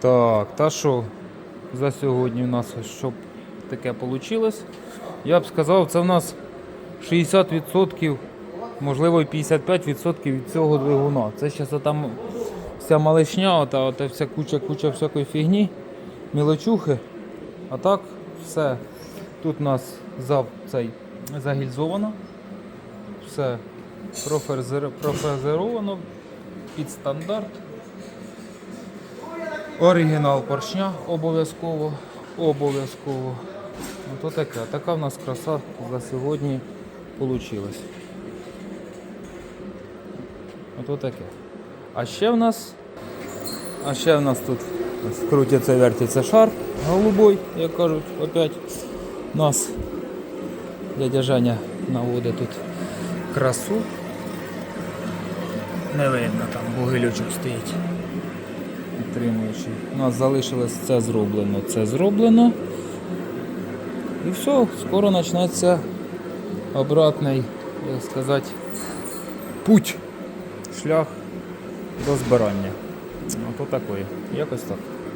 Так, та що за сьогодні у нас щоб таке вийшло? Я б сказав, це в нас 60%, можливо і 55% від цього двигуна. Це зараз там вся малишня, ота, ота вся куча-куча всякої фігні, мілочухи. А так, все. Тут у нас зав цей загільзовано. Все профрезер- профрезеровано під стандарт. Оригінал поршня обов'язково. Обов'язково. Ото таке. Така в нас краса за сьогодні вийшла. Ото таке. А ще в нас. А ще в нас тут ось крутиться вертиться шар голубой, як кажуть, опять нас дядя Женя наводить тут красу. Не видно, там бугильочок стоїть підтримуючий. У нас залишилось це зроблено, це зроблено. І все, скоро почнеться обратний, як сказати, путь, шлях до збирання. Ото такої. Якось так.